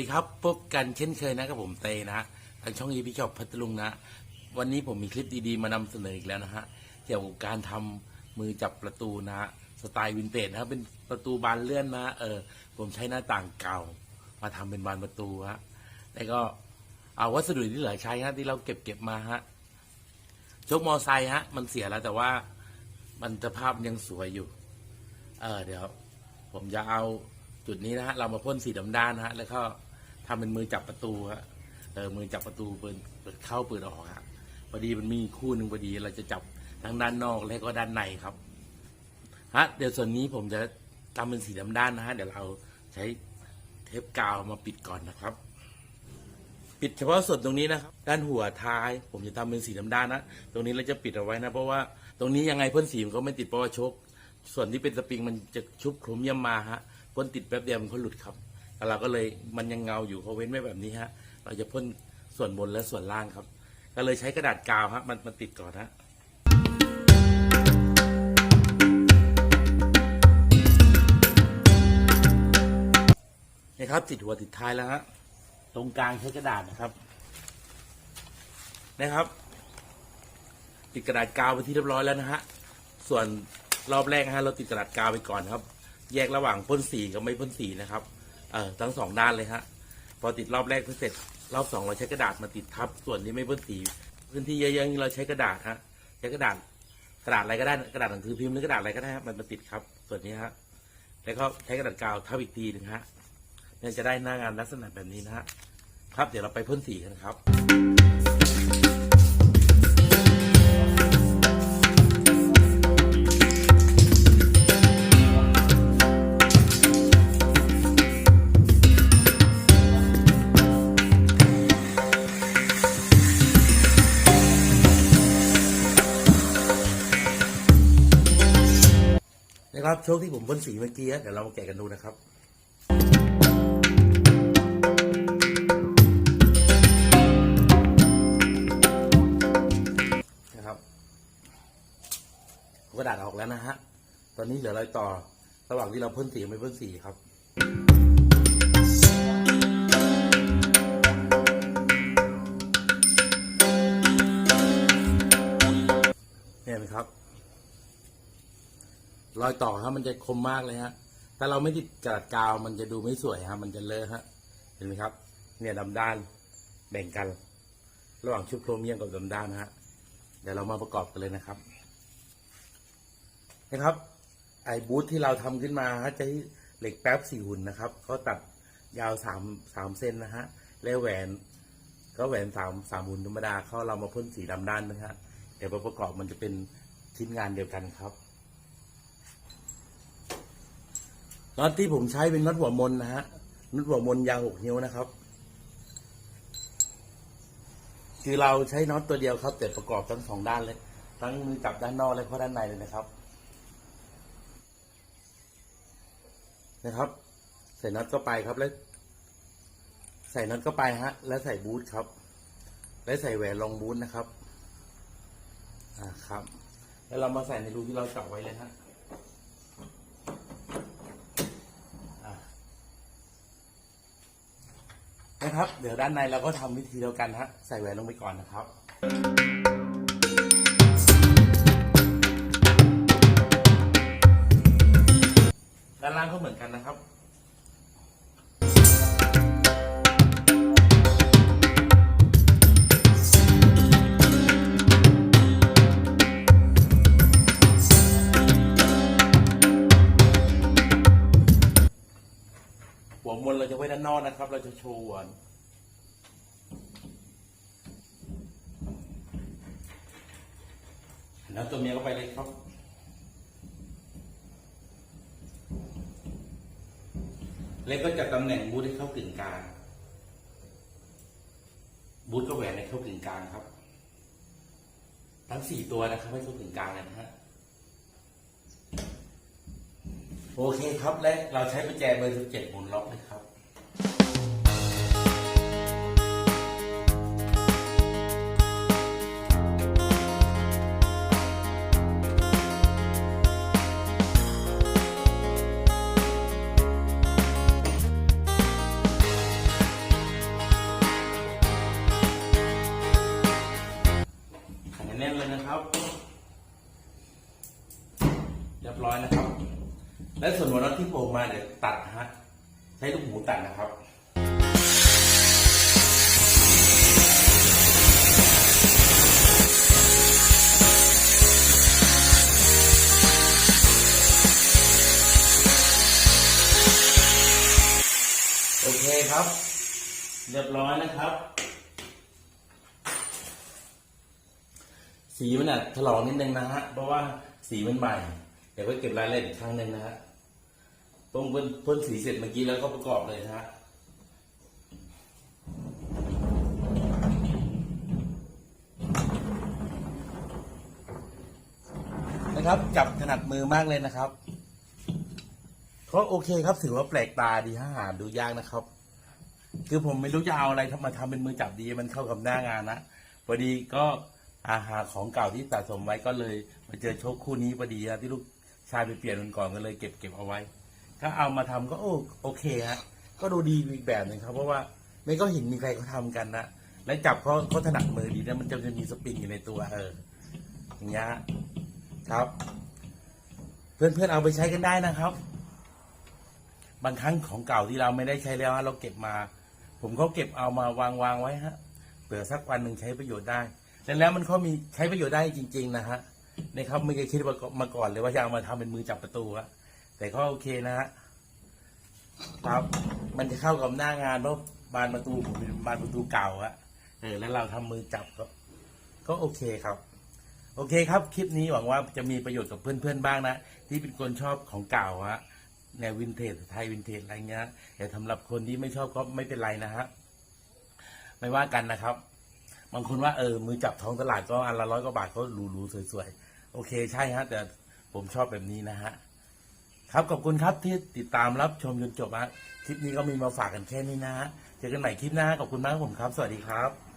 ดีครับพบกันเช่นเคยนะครับผมเตนะฮะทางช่องยีพีชอบพัทลุงนะ วันนี้ผมมีคลิปดีๆ มานำเสนออีกแล้วนะฮะเกี่ยวกับการทำมือจับประตูนะฮะสไตล์วินเทจนะครับเป็นประตูบานเลื่อนนะเออผมใช้หน้าต่างเก่า มาทำเป็นบานประตูฮะแล้วก็เอาวัสดุที่เหลือใช้ฮะที่เราเก็บเก็บมาฮะชคมอไซค์ฮะ มันเสียแล้วแต่ว่ามันสภาพยังสวยอยู่ เออเดี๋ยว ผมจะเอาจุดนี้นะฮะ เรามาพ่นสีดำด้านนะฮะ แล้วก็ ทำเป็นมือจับประตูฮะเออมือจับประตูเปิดเปิดเข้าเปิดออกฮะพอดีมันมีคู่หนึ่งพอดีเราจะจับทั้งด้านนอกและก็ด้านในครับฮะเดี๋ยวส่วนนี้ผมจะทำเป็นสีดำด้านนะฮะเดี๋ยวเราใช้เทปกาวมาปิดก่อนนะครับ ปิดเฉพาะส่วนตรงนี้นะครับ ด้านหัวท้าย ผมจะทำเป็นสีดำด้านนะตรงนี้เราจะปิดเอาไว้นะ เพราะว่าตรงนี้ยังไงพ่นสีมันก็ไม่ติดเพราะว่าชคส่วนที่เป็นสปริงมันจะชุบคลุมเยี่ยมมาฮะพ่นติดแป๊บเดียวมันก็หลุดครับ แล้วเราก็เลยมันยังเงาอยู่เขาเว้นไว้แบบนี้ฮะ เราจะพ่นส่วนบนและส่วนล่างครับ ก็เลยใช้กระดาษกาวฮะมันมันติดก่อนฮะนี่ครับติดหัวติดท้ายแล้วฮะตรงกลางใช้กระดาษนะครับ นะครับ ติดกระดาษกาวไปที่เรียบร้อยแล้วนะฮะส่วนรอบแรกฮะเราติดกระดาษกาวไปก่อนครับ แยกระหว่างพ่นสีกับไม่พ่นสีนะครับ เอ่อทั้งสองด้านเลยฮะพอติดรอบแรกเสร็จ รอบสองเราใช้กระดาษมาติดทับ ส่วนที่ไม่พ่นสีพื้นที่เยอะๆนี่เราใช้กระดาษฮะใช้กระดาษกระดาษอะไรก็ได้กระดาษหนังสือพิมพ์หรือกระดาษอะไรก็ได้มันมาติดครับ ส่วนนี้ฮะแล้วก็ใช้กระดาษกาวทับอีกทีหนึ่งฮะเนี่ยจะได้หน้างานลักษณะแบบนี้นะฮะครับเดี๋ยวเราไปพ่นสีกันครับ นะครับโชคที่ผมพ่นสีเมื่อกี้เดี๋ยวเรามาแกะกันดูนะครับนะครับกระดาษออกแล้วนะฮะตอนนี้เหลือรอยต่อระหว่างที่เราพ่นสีไม่พ่นสีครับ รอยต่อฮะมันจะคมมากเลยฮะถ้าเราไม่ติดกระดาษกาวมันจะดูไม่สวยฮะมันจะเลอะฮะเห็นไหมครับ เนี่ยดำด้านแบ่งกัน ระหว่างชุบโครเมียมกับดำด้านฮะเดี๋ยวเรามาประกอบกันเลยนะครับนะครับ ไอ้บูธที่เราทำขึ้นมาฮะจะใช้เหล็กแป๊บสี่หุ่นนะครับเขาตัดยาวสามสามเซนนะฮะแล้วแหวน ก็แหวนสามสามหุ่นธรรมดาเขาเรามาพ่นสีดำด้านนะฮะเดี๋ยวพอประกอบมันจะเป็นชิ้นงานเดียวกันครับ น็อตที่ผมใช้เป็นน็อตหัวมนนะฮะน็อตหัวมนยาวหกนิ้วนะครับ คือเราใช้น็อตตัวเดียวครับ แต่ประกอบทั้งสองด้านเลย ทั้งมือจับด้านนอกและก็ด้านในเลยนะครับ นะครับ ใส่น็อตเข้าไปครับแล้วใส่น็อตเข้าไปฮะ แล้วใส่บูทครับ แล้วใส่แหวนรองบูทนะครับ อ่าครับ แล้วเรามาใส่ในรูที่เราเจาะไว้เลยฮะอ่า นะครับ เดี๋ยวด้านในเราก็ทำวิธีเดียวกันฮะใส่แหวนลงไปก่อนนะครับด้านล่างก็เหมือนกันนะครับานนอกนะครับ เราจะโชว์หัวแล้วตัวเมียก็ไปเลยครับ เล็กก็จัดตำแหน่งบูธให้เข้ากึ่งกลาง บูธก็แหวนให้เข้ากึ่งกลางครับ ทั้งสี่ตัวนะครับให้เข้ากึ่งกลางเลยนะฮะโอเคครับและเราใช้กุญแจเบอร์17หมุนล็อกเลยครับ ร้อยนะครับ และส่วนหัวน็อตที่โผล่มาเดี๋ยวตัดฮะใช้ลูกหมูตัดนะครับโอเคครับ เรียบร้อยนะครับ สีมันอาจถลอกนิดนึงนะฮะ เพราะว่าสีมันใหม่ ดี๋ยวก็เก็บรายละเอียดอีกครั้งหนึ่งนะฮะต้องพ่นพ่นสีเสร็จเมื่อกี้แล้วก็ประกอบเลยนะฮะนะครับจับถนัดมือมากเลยนะครับก็โอเคครับถือว่าแปลกตาดีฮะหาดูยากนะครับ คือผมไม่รู้จะเอาอะไรทำมาทำเป็นมือจับดีมันเข้ากับหน้างานนะพอดีก็อาหารของเก่าที่สะสมไว้ก็เลยมาเจอโชคคู่นี้พอดีนะที่ลูก ชายไปเปลี่ยนมันก่อนก็เลยเก็บเก็บเอาไว้ ถ้าเอามาทำก็โอโอเคฮะก็ดูดีอีกแบบหนึ่งครับ เพราะว่าไม่ก็เห็นมีใครเขาทากันนะและจับเขาเขาถนัดมือดีนะมันจะมีสปริงอยู่ในตัวเอออย่างเงี้ยครับ เพื่อนๆเอาไปใช้กันได้นะครับ บางครั้งของเก่าที่เราไม่ได้ใช้แล้วเราเก็บมา ผมก็เก็บเอามาวางวางไว้ฮะเผื่อสักวันหนึ่งใช้ประโยชน์ได้ แต่แล้วมันก็มีใช้ประโยชน์ได้จริง ๆ นะฮะ นะครับไม่เคยคิดมามาก่อนเลยว่าจะเอามาทำเป็นมือจับประตูฮะแต่ก็โอเคนะฮะครับมันจะเข้ากับหน้างานเพราะบานประตูผมเป็นบานประตูเก่าฮะเออแล้วเราทำมือจับก็ ก็โอเคครับ โอเคครับ คลิปนี้หวังว่าจะมีประโยชน์กับเพื่อนๆบ้างนะ ที่เป็นคนชอบของเก่าฮะแนววินเทจไทยวินเทจอะไรเงี้ยแต่สำหรับคนที่ไม่ชอบก็ไม่เป็นไรนะฮะไม่ว่ากันนะครับ บางคนว่าเออมือจับท้องตลาดก็อันละร้อยกว่าบาทก็หรูๆสวยๆ โอเคใช่ฮะ แต่ผมชอบแบบนี้นะฮะ ครับขอบคุณครับที่ติดตามรับชมจนจบฮะคลิปนี้ก็มีมาฝากกันแค่นี้นะฮะเจอกันใหม่คลิปหน้าขอบคุณมากผมครับ สวัสดีครับ